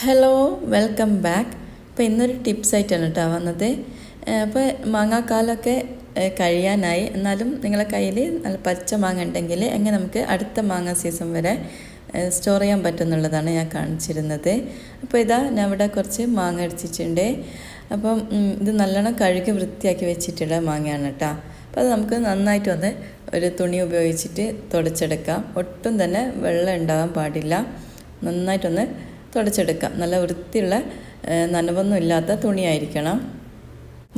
Hello welcome back അപ്പോൾ ഇന്നൊരു tips ആയിട്ടാണ് കേട്ടോ വന്നത്. അപ്പോൾ മാങ്ങാക്കാലൊക്കെ കഴിയാനായി. എന്നാലും നിങ്ങളെ കയ്യിൽ നല്ല പച്ച മാങ്ങ ഉണ്ടെങ്കിൽ എങ്ങനെ നമുക്ക് അടുത്ത മാങ്ങ സീസൺ വരെ സ്റ്റോർ ചെയ്യാൻ പറ്റുമെന്നുള്ളതാണ് ഞാൻ കാണിച്ചിരുന്നത്. അപ്പോൾ ഇതാ ഞാൻ ഇവിടെ കുറച്ച് മാങ്ങ അടിച്ചിട്ടുണ്ട് അപ്പം ഇത് നല്ലോണം കഴുകി വൃത്തിയാക്കി വെച്ചിട്ടുള്ള മാങ്ങയാണ് കേട്ടോ അപ്പോൾ അത് നമുക്ക് നന്നായിട്ട് ഒന്ന് ഒരു തുണി ഉപയോഗിച്ചിട്ട് തുടച്ചെടുക്കാം. ഒട്ടും തന്നെ വെള്ളം ഉണ്ടാകാൻ പാടില്ല. നന്നായിട്ടൊന്ന് തുടച്ചെടുക്കാം നല്ല വൃത്തിയുള്ള നനവൊന്നും ഇല്ലാത്ത തുണിയായിരിക്കണം.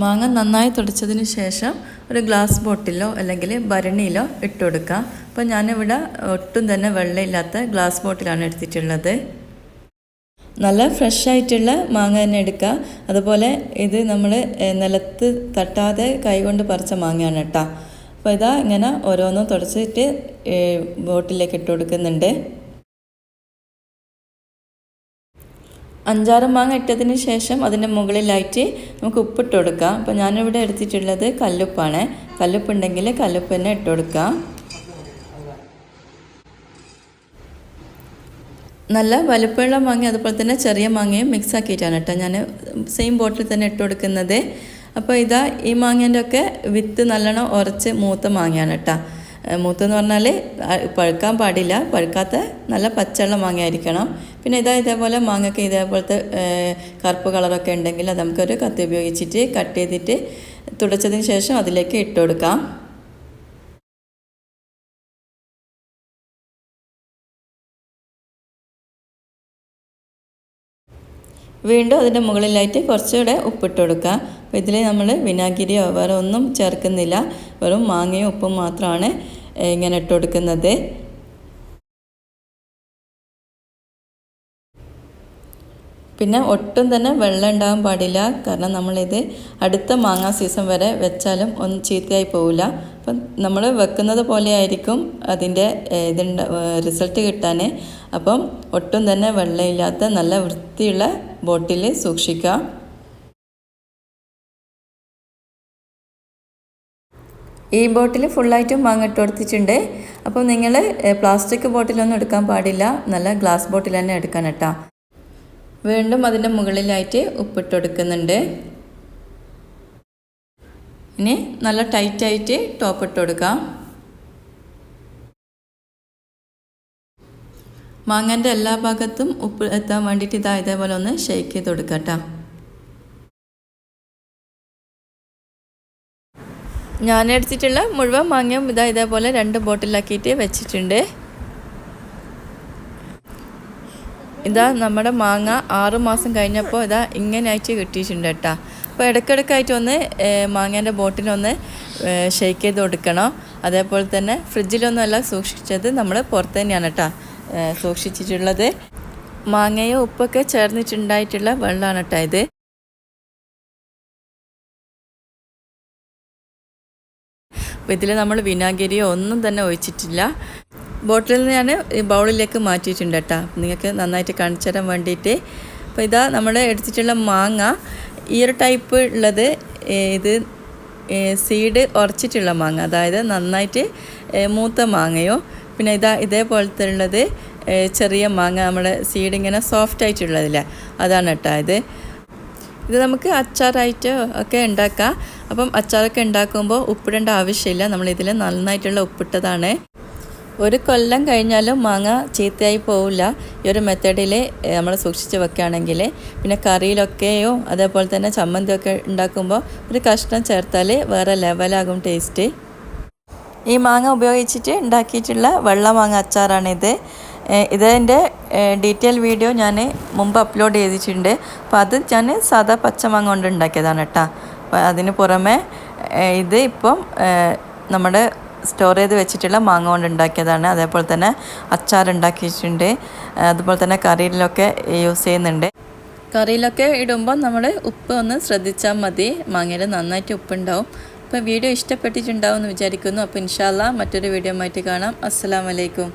മാങ്ങ നന്നായി തുടച്ചതിന് ശേഷം ഒരു ഗ്ലാസ് ബോട്ടിലോ അല്ലെങ്കിൽ ഭരണിയിലോ ഇട്ട് കൊടുക്കാം അപ്പോൾ ഞാനിവിടെ ഒട്ടും തന്നെ വെള്ളമില്ലാത്ത ഗ്ലാസ് ബോട്ടിലാണ് എടുത്തിട്ടുള്ളത്. നല്ല ഫ്രഷ് ആയിട്ടുള്ള മാങ്ങ തന്നെ എടുക്കുക അതുപോലെ ഇത് നമ്മൾ നിലത്ത് തട്ടാതെ കൈകൊണ്ട് പറിച്ച മാങ്ങയാണ് കേട്ടോ. അപ്പോൾ ഇതാ ഇങ്ങനെ ഓരോന്നും തുടച്ചിട്ട് ബോട്ടിലേക്ക് ഇട്ട് കൊടുക്കുന്നുണ്ട് അഞ്ചാറ് മാങ്ങ ഇട്ടതിന് ശേഷം അതിന്റെ മുകളിലായിട്ട് നമുക്ക് ഉപ്പിട്ട് കൊടുക്കാം. അപ്പോൾ ഞാനിവിടെ എടുത്തിട്ടുള്ളത് കല്ലുപ്പാണ്. കല്ലുപ്പുണ്ടെങ്കിൽ കല്ലുപ്പ് തന്നെ ഇട്ട് കൊടുക്കാം. നല്ല വലുപ്പമുള്ള മാങ്ങ അതുപോലെ തന്നെ ചെറിയ മാങ്ങയും മിക്സ് ആക്കിയിട്ടാണ് കേട്ടോ ഞാൻ സെയിം ബോട്ടിൽ തന്നെ ഇട്ട് കൊടുക്കുന്നത്. അപ്പോൾ ഇതാ ഈ മാങ്ങേന്റെ ഒക്കെ വിത്ത് നല്ലോണം ഉറച്ച് മൂത്ത മാങ്ങയാണ് കേട്ടോ. മൂത്തെന്ന് പറഞ്ഞാൽ പഴുക്കാൻ പാടില്ല. പഴുക്കാത്ത നല്ല പച്ചവെള്ള മാങ്ങ ആയിരിക്കണം പിന്നെ ഇതാ ഇതേപോലെ മാങ്ങയ്ക്ക് ഇതേപോലത്തെ കറുപ്പ് കളറൊക്കെ ഉണ്ടെങ്കിൽ അത് നമുക്കൊരു കത്തി ഉപയോഗിച്ചിട്ട് കട്ട് ചെയ്തിട്ട് തുടച്ചതിന് ശേഷം അതിലേക്ക് ഇട്ട് കൊടുക്കാം. വീണ്ടും അതിന്റെ മുകളിലായിട്ട് കുറച്ചുകൂടെ ഉപ്പിട്ട് കൊടുക്കുക. അപ്പോൾ ഇതിൽ നമ്മൾ വിനാഗിരിയോ വേറെ ഒന്നും ചേർക്കുന്നില്ല. വെറും മാങ്ങയും ഉപ്പും മാത്രമാണ് ഇങ്ങനെ ഇട്ട് കൊടുക്കുന്നത്. പിന്നെ ഒട്ടും തന്നെ വെള്ളം ഉണ്ടാകാൻ പാടില്ല. കാരണം നമ്മളിത് അടുത്ത മാങ്ങ സീസൺ വരെ വെച്ചാലും ഒന്നും ചീത്തയായി പോവില്ല. അപ്പം നമ്മൾ വെക്കുന്നത് പോലെ ആയിരിക്കും അതിന്റെ ഇതുണ്ട് റിസൾട്ട് കിട്ടാൻ. അപ്പം ഒട്ടും തന്നെ വെള്ളമില്ലാത്ത നല്ല വൃത്തിയുള്ള ബോട്ടിൽ സൂക്ഷിക്കുക. ഈ ബോട്ടിൽ ഫുള്ളായിട്ടും മാങ്ങ ഇട്ട് കൊടുത്തിട്ടുണ്ട്. അപ്പോൾ നിങ്ങൾ പ്ലാസ്റ്റിക് ബോട്ടിലൊന്നും എടുക്കാൻ പാടില്ല. നല്ല ഗ്ലാസ് ബോട്ടിൽ തന്നെ എടുക്കാൻ കേട്ടോ. വീണ്ടും അതിന്റെ മുകളിലായിട്ട് ഉപ്പിട്ട് കൊടുക്കുന്നുണ്ട്. ഇനി നല്ല ടൈറ്റായിട്ട് ടോപ്പ് ഇട്ട് കൊടുക്കാം. മാങ്ങന്റെ എല്ലാ ഭാഗത്തും ഉപ്പ് എത്താൻ വേണ്ടിയിട്ട് ഇതാ ഇതേപോലെ ഒന്ന് ഷെയ്ക്ക് ചെയ്ത് കൊടുക്കട്ട. ഞാൻ എടുത്തിട്ടുള്ള മുഴുവൻ മാങ്ങയും ഇതാ ഇതേപോലെ രണ്ട് ബോട്ടിലാക്കിയിട്ട് വെച്ചിട്ടുണ്ട്. ഇതാ നമ്മുടെ മാങ്ങ ആറ് മാസം കഴിഞ്ഞപ്പോൾ ഇതാ ഇങ്ങനെയായിട്ട് കിട്ടിയിട്ടുണ്ട് കേട്ടോ. അപ്പോൾ ഇടയ്ക്കിടയ്ക്കായിട്ട് ഒന്ന് മാങ്ങേന്റെ ബോട്ടിലൊന്ന് ഷെയ്ക്ക് ചെയ്ത് കൊടുക്കണം. അതേപോലെ തന്നെ ഫ്രിഡ്ജിലൊന്നും അല്ല സൂക്ഷിച്ചത് നമ്മൾ പുറത്ത് തന്നെയാണ് കേട്ടോ. സൂക്ഷിച്ചിട്ടുള്ളത്. മാങ്ങയോ ഉപ്പൊക്കെ ചേർന്നിട്ടുണ്ടായിട്ടുള്ള വെള്ളമാണ് കേട്ടോ ഇത്. ഇതിൽ നമ്മൾ വിനാഗിരിയോ ഒന്നും തന്നെ ഒഴിച്ചിട്ടില്ല. ബോട്ടിലിൽ നിന്ന് ഞാൻ ബൗളിലേക്ക് മാറ്റിയിട്ടുണ്ട് കേട്ടോ. നിങ്ങൾക്ക് നന്നായിട്ട് കാണിച്ചു തരാൻ വേണ്ടിയിട്ട്. അപ്പോൾ ഇതാ നമ്മൾ എടുത്തിട്ടുള്ള മാങ്ങ. ഈ ഒരു ടൈപ്പ് ഉള്ളത് ഇത് സീഡ് ഉറച്ചിട്ടുള്ള മാങ്ങ. അതായത് നന്നായിട്ട് മൂത്ത മാങ്ങയോ പിന്നെ ഇതാ ഇതേപോലത്തെ ഉള്ളത് ചെറിയ മാങ്ങ നമ്മുടെ സീഡ് ഇങ്ങനെ സോഫ്റ്റ് ആയിട്ടുള്ളതില്ല അതാണ് കേട്ടോ ഇത്. ഇത് നമുക്ക് അച്ചാറായിട്ട് ഒക്കെ ഉണ്ടാക്കാം. അപ്പം അച്ചാറൊക്കെ ഉണ്ടാക്കുമ്പോൾ ഉപ്പിടേണ്ട ആവശ്യമില്ല. നമ്മൾ നമ്മളിതിൽ നന്നായിട്ടുള്ള ഉപ്പിട്ടതാണ്. ഒരു കൊല്ലം കഴിഞ്ഞാലും മാങ്ങ ചീത്തയായി പോവില്ല. ഈ ഒരു മെത്തേഡിൽ നമ്മൾ സൂക്ഷിച്ച് വെക്കുകയാണെങ്കിൽ പിന്നെ കറിയിലൊക്കെയോ അതേപോലെ തന്നെ ചമ്മന്തിയൊക്കെ ഉണ്ടാക്കുമ്പോൾ ഒരു കഷ്ണം ചേർത്താൽ വേറെ ലെവലാകും ടേസ്റ്റ് ഈ മാങ്ങ ഉപയോഗിച്ചിട്ട് ഉണ്ടാക്കിയിട്ടുള്ള വെള്ള മാങ്ങ അച്ചാറാണിത്. ഇതിന്റെ ഡീറ്റെയിൽ വീഡിയോ ഞാൻ മുമ്പ് അപ്ലോഡ് ചെയ്തിട്ടുണ്ട്. അപ്പോൾ അത് ഞാൻ സാധാ പച്ചമാങ്ങ കൊണ്ട് ഉണ്ടാക്കിയതാണ് കേട്ടോ അപ്പോൾ അതിന് പുറമെ ഇത് ഇപ്പം നമ്മുടെ സ്റ്റോർ ചെയ്ത് വെച്ചിട്ടുള്ള മാങ്ങ കൊണ്ട് ഉണ്ടാക്കിയതാണ്. അതേപോലെ തന്നെ അച്ചാർ ഉണ്ടാക്കിയിട്ടുണ്ട്. അതുപോലെ തന്നെ കറിയിലൊക്കെ യൂസ് ചെയ്യുന്നുണ്ട്. കറിയിലൊക്കെ ഇടുമ്പോൾ നമ്മൾ ഉപ്പ് ഒന്ന് ശ്രദ്ധിച്ചാൽ മതി. മാങ്ങയിൽ നന്നായിട്ട് ഉപ്പുണ്ടാവും. അപ്പോൾ വീഡിയോ ഇഷ്ടപ്പെട്ടിട്ടുണ്ടാവും എന്ന് വിചാരിക്കുന്നു. അപ്പോൾ ഇൻഷാല്ല മറ്റൊരു വീഡിയോ ആയിട്ട് കാണാം അസ്സലാമലൈക്കും